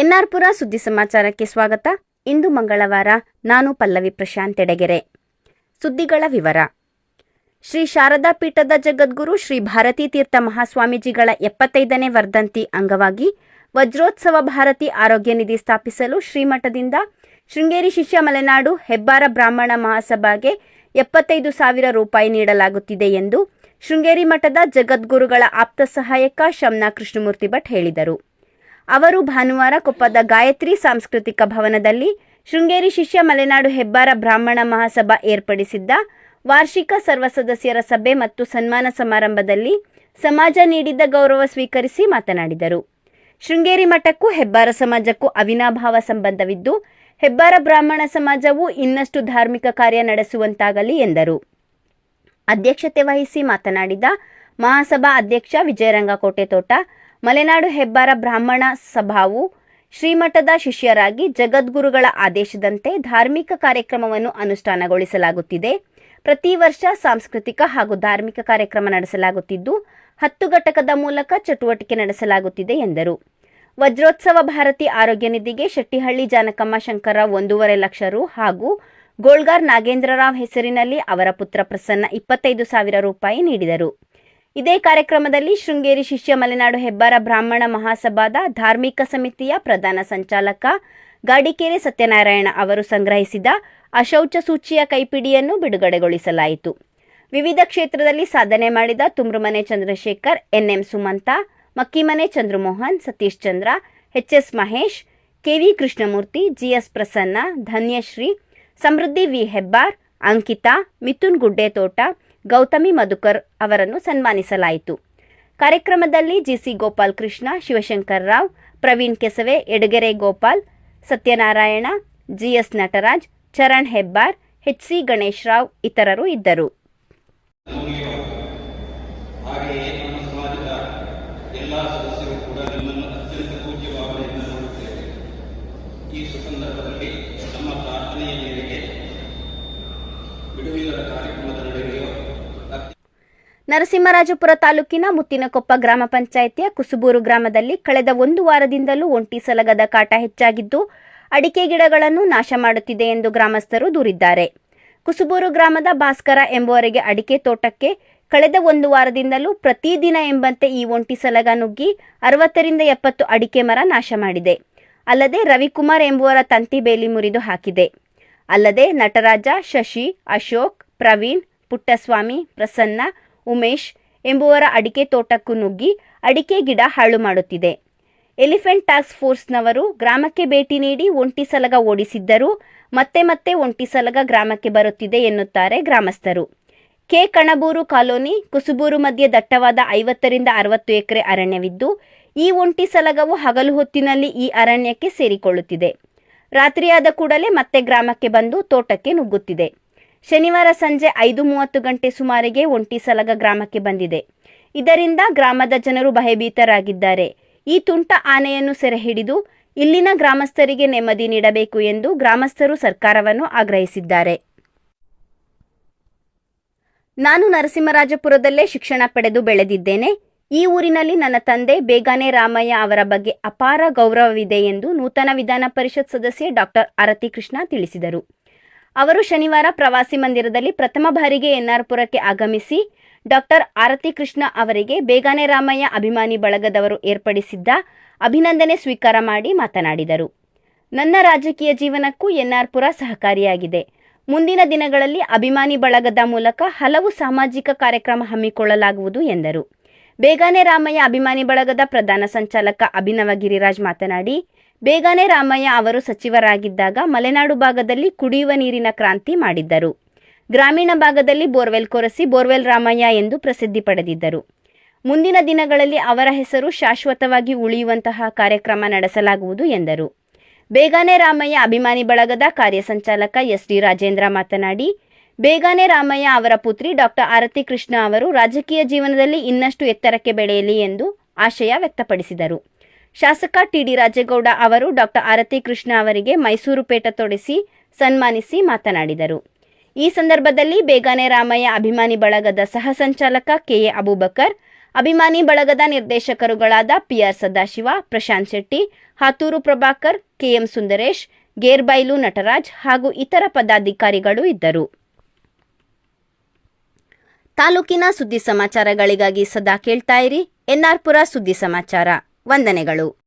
ಎನ್ಆರ್ಪುರ ಸುದ್ದಿ ಸಮಾಚಾರಕ್ಕೆ ಸ್ವಾಗತ. ಇಂದು ಮಂಗಳವಾರ, ನಾನು ಪಲ್ಲವಿ ಪ್ರಶಾಂತ್ ಎಡಗೆರೆ. ಸುದ್ದಿಗಳ ವಿವರ. ಶ್ರೀ ಶಾರದಾ ಪೀಠದ ಜಗದ್ಗುರು ಶ್ರೀ ಭಾರತೀ ತೀರ್ಥ ಮಹಾಸ್ವಾಮೀಜಿಗಳ ಎಪ್ಪತ್ತೈದನೇ ವರ್ಧಂತಿ ಅಂಗವಾಗಿ ವಜ್ರೋತ್ಸವ ಭಾರತಿ ಆರೋಗ್ಯ ನಿಧಿ ಸ್ಥಾಪಿಸಲು ಶ್ರೀಮಠದಿಂದ ಶೃಂಗೇರಿ ಶಿಷ್ಯ ಮಲೆನಾಡು ಹೆಬ್ಬಾರ ಬ್ರಾಹ್ಮಣ ಮಹಾಸಭಾಗೆ ಎಪ್ಪತ್ತೈದು ಸಾವಿರ ರೂಪಾಯಿ ನೀಡಲಾಗುತ್ತಿದೆ ಎಂದು ಶೃಂಗೇರಿ ಮಠದ ಜಗದ್ಗುರುಗಳ ಆಪ್ತ ಸಹಾಯಕ ಶಮ್ನಾ ಕೃಷ್ಣಮೂರ್ತಿ ಭಟ್ ಹೇಳಿದರು. ಅವರು ಭಾನುವಾರ ಕೊಪ್ಪದ ಗಾಯತ್ರಿ ಸಾಂಸ್ಕೃತಿಕ ಭವನದಲ್ಲಿ ಶೃಂಗೇರಿ ಶಿಷ್ಯ ಮಲೆನಾಡು ಹೆಬ್ಬಾರ ಬ್ರಾಹ್ಮಣ ಮಹಾಸಭಾ ಏರ್ಪಡಿಸಿದ್ದ ವಾರ್ಷಿಕ ಸರ್ವ ಸದಸ್ಯರ ಸಭೆ ಮತ್ತು ಸನ್ಮಾನ ಸಮಾರಂಭದಲ್ಲಿ ಸಮಾಜ ನೀಡಿದ್ದ ಗೌರವ ಸ್ವೀಕರಿಸಿ ಮಾತನಾಡಿದರು. ಶೃಂಗೇರಿ ಮಠಕ್ಕೂ ಹೆಬ್ಬಾರ ಸಮಾಜಕ್ಕೂ ಅವಿನಾಭಾವ ಸಂಬಂಧವಿದ್ದು, ಹೆಬ್ಬಾರ ಬ್ರಾಹ್ಮಣ ಸಮಾಜವು ಇನ್ನಷ್ಟು ಧಾರ್ಮಿಕ ಕಾರ್ಯ ನಡೆಸುವಂತಾಗಲಿ ಎಂದರು. ಅಧ್ಯಕ್ಷತೆ ವಹಿಸಿ ಮಾತನಾಡಿದ ಮಹಾಸಭಾ ಅಧ್ಯಕ್ಷ ವಿಜಯರಂಗ ಕೋಟೆತೋಟ ಮಲೆನಾಡು ಹೆಬ್ಬಾರ ಬ್ರಾಹ್ಮಣ ಸಭಾವು ಶ್ರೀಮಠದ ಶಿಷ್ಯರಾಗಿ ಜಗದ್ಗುರುಗಳ ಆದೇಶದಂತೆ ಧಾರ್ಮಿಕ ಕಾರ್ಯಕ್ರಮವನ್ನು ಅನುಷ್ಠಾನಗೊಳಿಸಲಾಗುತ್ತಿದೆ. ಪ್ರತಿ ವರ್ಷ ಸಾಂಸ್ಕೃತಿಕ ಹಾಗೂ ಧಾರ್ಮಿಕ ಕಾರ್ಯಕ್ರಮ ನಡೆಸಲಾಗುತ್ತಿದ್ದು, ಹತ್ತು ಘಟಕದ ಮೂಲಕ ಚಟುವಟಿಕೆ ನಡೆಸಲಾಗುತ್ತಿದೆ ಎಂದರು. ವಜ್ರೋತ್ಸವ ಭಾರತಿ ಆರೋಗ್ಯ ನಿಧಿಗೆ ಶೆಟ್ಟಿಹಳ್ಳಿ ಜಾನಕಮ್ಮ ಶಂಕರ ಒಂದೂವರೆ ಲಕ್ಷ ರು ಹಾಗೂ ಗೋಳ್ಗಾರ್ ನಾಗೇಂದ್ರರಾವ್ ಹೆಸರಿನಲ್ಲಿ ಅವರ ಪುತ್ರ ಪ್ರಸನ್ನ ಇಪ್ಪತ್ತೈದು ಸಾವಿರ ರೂಪಾಯಿ ನೀಡಿದರು. ಇದೇ ಕಾರ್ಯಕ್ರಮದಲ್ಲಿ ಶೃಂಗೇರಿ ಶಿಷ್ಯ ಮಲೆನಾಡು ಹೆಬ್ಬಾರ ಬ್ರಾಹ್ಮಣ ಮಹಾಸಭಾದ ಧಾರ್ಮಿಕ ಸಮಿತಿಯ ಪ್ರಧಾನ ಸಂಚಾಲಕ ಗಾಡಿಕೆರೆ ಸತ್ಯನಾರಾಯಣ ಅವರು ಸಂಗ್ರಹಿಸಿದ ಅಶೌಚ ಸೂಚಿಯ ಕೈಪಿಡಿಯನ್ನು ಬಿಡುಗಡೆಗೊಳಿಸಲಾಯಿತು. ವಿವಿಧ ಕ್ಷೇತ್ರದಲ್ಲಿ ಸಾಧನೆ ಮಾಡಿದ Tumrumane Chandrashekhar, N M Sumantha, Makkimane Chandramohan, Satish Chandra, H S Mahesh, K V Krishnamurthy, G S Prasanna, Dhanyashree, Samruddhi V Hebbar, Ankita, Mithun Guddethota Gautami Madhukar ಅವರನ್ನು ಸನ್ಮಾನಿಸಲಾಯಿತು. ಕಾರ್ಯಕ್ರಮದಲ್ಲಿ G C Gopal Krishna, Shivashankar Rao, Praveen Kesave, Edagere Gopal, Satyanarayana, G S Nataraj, Charan Hebbar H C Ganesh Rao ಇತರರು ಇದ್ದರು. ಈ ಸುಸಂದರ್ಭದಲ್ಲಿ ನಮ್ಮ ಪ್ರಾರ್ಥನೆಯ ಮೇರೆಗೆ ಬಿಡುವಿನ ಅತ್ಯ ನರಸಿಂಹರಾಜಪುರ ತಾಲೂಕಿನ ಮುತ್ತಿನಕೊಪ್ಪ ಗ್ರಾಮ ಪಂಚಾಯಿತಿಯ ಕುಸುಬೂರು ಗ್ರಾಮದಲ್ಲಿ ಕಳೆದ ಒಂದು ವಾರದಿಂದಲೂ ಒಂಟಿ ಸಲಗದ ಕಾಟ ಹೆಚ್ಚಾಗಿದ್ದು, ಅಡಿಕೆ ಗಿಡಗಳನ್ನು ನಾಶ ಮಾಡುತ್ತಿದೆ ಎಂದು ಗ್ರಾಮಸ್ಥರು ದೂರಿದ್ದಾರೆ. ಕುಸುಬೂರು ಗ್ರಾಮದ ಭಾಸ್ಕರ ಎಂಬುವರಿಗೆ ಅಡಿಕೆ ತೋಟಕ್ಕೆ ಕಳೆದ ಒಂದು ವಾರದಿಂದಲೂ ಪ್ರತಿದಿನ ಎಂಬಂತೆ ಈ ಒಂಟಿ ಸಲಗ ನುಗ್ಗಿ ಅರವತ್ತರಿಂದ ಎಪ್ಪತ್ತು ಅಡಿಕೆ ಮರ ನಾಶ ಮಾಡಿದೆ. ಅಲ್ಲದೆ ರವಿಕುಮಾರ್ ಎಂಬುವರ ತಂತಿ ಬೇಲಿ ಮುರಿದು ಹಾಕಿದೆ. ಅಲ್ಲದೆ ನಟರಾಜ, ಶಶಿ, ಅಶೋಕ್, ಪ್ರವೀಣ್, ಪುಟ್ಟಸ್ವಾಮಿ, ಪ್ರಸನ್ನ ಉಮೇಶ್ ಎಂಬುವರ ಅಡಿಕೆ ತೋಟಕ್ಕೂ ನುಗ್ಗಿ ಅಡಿಕೆ ಗಿಡ ಹಾಳು ಮಾಡುತ್ತಿದೆ. ಎಲಿಫೆಂಟ್ ಟಾಸ್ಕ್ ಫೋರ್ಸ್ನವರು ಗ್ರಾಮಕ್ಕೆ ಭೇಟಿ ನೀಡಿ ಒಂಟಿ ಸಲಗ ಓಡಿಸಿದ್ದರೂ. ಮತ್ತೆ ಮತ್ತೆ ಒಂಟಿ ಸಲಗ ಗ್ರಾಮಕ್ಕೆ ಬರುತ್ತಿದೆ ಎನ್ನುತ್ತಾರೆ ಗ್ರಾಮಸ್ಥರು. ಕೆ. ಕಣಬೂರು ಕಾಲೋನಿ, ಕುಸುಬೂರು ಮಧ್ಯೆ ದಟ್ಟವಾದ ಐವತ್ತರಿಂದ ಅರವತ್ತು ಎಕರೆ ಅರಣ್ಯವಿದ್ದು, ಈ ಒಂಟಿ ಸಲಗವು ಹಗಲು ಹೊತ್ತಿನಲ್ಲಿ ಈ ಅರಣ್ಯಕ್ಕೆ ಸೇರಿಕೊಳ್ಳುತ್ತಿದೆ. ರಾತ್ರಿಯಾದ ಕೂಡಲೇ ಮತ್ತೆ ಗ್ರಾಮಕ್ಕೆ ಬಂದು ತೋಟಕ್ಕೆ ನುಗ್ಗುತ್ತಿದೆ. ಶನಿವಾರ ಸಂಜೆ ಐದು ಮೂವತ್ತು ಗಂಟೆ ಸುಮಾರಿಗೆ ಒಂಟಿ ಸಲಗ ಗ್ರಾಮಕ್ಕೆ ಬಂದಿದೆ. ಇದರಿಂದ ಗ್ರಾಮದ ಜನರು ಭಯಭೀತರಾಗಿದ್ದಾರೆ. ಈ ತುಂಟ ಆನೆಯನ್ನು ಸೆರೆ ಹಿಡಿದು ಇಲ್ಲಿನ ಗ್ರಾಮಸ್ಥರಿಗೆ ನೆಮ್ಮದಿ ನೀಡಬೇಕು ಎಂದು ಗ್ರಾಮಸ್ಥರು ಸರ್ಕಾರವನ್ನು ಆಗ್ರಹಿಸಿದ್ದಾರೆ. ನಾನು ನರಸಿಂಹರಾಜಪುರದಲ್ಲೇ ಶಿಕ್ಷಣ ಪಡೆದು ಬೆಳೆದಿದ್ದೇನೆ. ಈ ಊರಿನಲ್ಲಿ ನನ್ನ ತಂದೆ ಬೇಗಾನೆ ರಾಮಯ್ಯ ಅವರ ಬಗ್ಗೆ ಅಪಾರ ಗೌರವವಿದೆ ಎಂದು ನೂತನ ವಿಧಾನ ಪರಿಷತ್ ಸದಸ್ಯೆ ಡಾಕ್ಟರ್ ಆರತಿ ಕೃಷ್ಣ ತಿಳಿಸಿದರು. ಅವರು ಶನಿವಾರ ಪ್ರವಾಸಿ ಮಂದಿರದಲ್ಲಿ ಪ್ರಥಮ ಬಾರಿಗೆ ಎನ್ಆರ್ಪುರಕ್ಕೆ ಆಗಮಿಸಿ ಡಾಕ್ಟರ್ ಆರತಿ ಕೃಷ್ಣ ಅವರಿಗೆ ಬೇಗಾನೆ ರಾಮಯ್ಯ ಅಭಿಮಾನಿ ಬಳಗದವರು ಏರ್ಪಡಿಸಿದ್ದ ಅಭಿನಂದನೆ ಸ್ವೀಕಾರ ಮಾಡಿ ಮಾತನಾಡಿದರು. ನನ್ನ ರಾಜಕೀಯ ಜೀವನಕ್ಕೂ ಎನ್ಆರ್ಪುರ ಸಹಕಾರಿಯಾಗಿದೆ. ಮುಂದಿನ ದಿನಗಳಲ್ಲಿ ಅಭಿಮಾನಿ ಬಳಗದ ಮೂಲಕ ಹಲವು ಸಾಮಾಜಿಕ ಕಾರ್ಯಕ್ರಮ ಹಮ್ಮಿಕೊಳ್ಳಲಾಗುವುದು ಎಂದರು. ಬೇಗಾನೆ ರಾಮಯ್ಯ ಅಭಿಮಾನಿ ಬಳಗದ ಪ್ರಧಾನ ಸಂಚಾಲಕ ಅಭಿನವ ಗಿರಿರಾಜ್ ಮಾತನಾಡಿ ಬೇಗಾನೆ ರಾಮಯ್ಯ ಅವರು ಸಚಿವರಾಗಿದ್ದಾಗ ಮಲೆನಾಡು ಭಾಗದಲ್ಲಿ ಕುಡಿಯುವ ನೀರಿನ ಕ್ರಾಂತಿ ಮಾಡಿದ್ದರು. ಗ್ರಾಮೀಣ ಭಾಗದಲ್ಲಿ ಬೋರ್ವೆಲ್ ಕೊರೆಸಿ ಬೋರ್ವೆಲ್ ರಾಮಯ್ಯ ಎಂದು ಪ್ರಸಿದ್ಧಿ ಪಡೆದಿದ್ದರು. ಮುಂದಿನ ದಿನಗಳಲ್ಲಿ ಅವರ ಹೆಸರು ಶಾಶ್ವತವಾಗಿ ಉಳಿಯುವಂತಹ ಕಾರ್ಯಕ್ರಮ ನಡೆಸಲಾಗುವುದು ಎಂದರು. ಬೇಗಾನೆ ರಾಮಯ್ಯ ಅಭಿಮಾನಿ ಬಳಗದ ಕಾರ್ಯಸಂಚಾಲಕ ಎಸ್ ಡಿ ರಾಜೇಂದ್ರ ಮಾತನಾಡಿ, ಬೇಗಾನೆ ರಾಮಯ್ಯ ಅವರ ಪುತ್ರಿ ಡಾಕ್ಟರ್ ಆರತಿ ಕೃಷ್ಣ ಅವರು ರಾಜಕೀಯ ಜೀವನದಲ್ಲಿ ಇನ್ನಷ್ಟು ಎತ್ತರಕ್ಕೆ ಬೆಳೆಯಲಿ ಎಂದು ಆಶಯ ವ್ಯಕ್ತಪಡಿಸಿದರು. ಶಾಸಕ ಟಿಡಿ ರಾಜೇಗೌಡ ಅವರು ಡಾಕ್ಟರ್ ಆರತಿ ಕೃಷ್ಣ ಅವರಿಗೆ ಮೈಸೂರು ಪೇಟ ತೊಡಿಸಿ ಸನ್ಮಾನಿಸಿ ಮಾತನಾಡಿದರು. ಈ ಸಂದರ್ಭದಲ್ಲಿ ಬೇಗನೆ ರಾಮಯ್ಯ ಅಭಿಮಾನಿ ಬಳಗದ ಸಹ ಸಂಚಾಲಕ ಕೆಎ ಅಬೂಬಕರ್, ಅಭಿಮಾನಿ ಬಳಗದ ನಿರ್ದೇಶಕರುಗಳಾದ P R Sadashiva, Prashanth Shetty, Hathuru Prabhakar K M Sundaresh, Gerbailu Nataraj ಹಾಗೂ ಇತರ ಪದಾಧಿಕಾರಿಗಳು ಇದ್ದರು. ತಾಲೂಕಿನ ಸುದ್ದಿ ಸಮಾಚಾರಗಳಿಗಾಗಿ ಸದಾ ಕೇಳ್ತಾ ಇರಿ. ಎನ್ಆರ್ಪುರ ಸುದ್ದಿ ಸಮಾಚಾರ. ವಂದನೆಗಳು.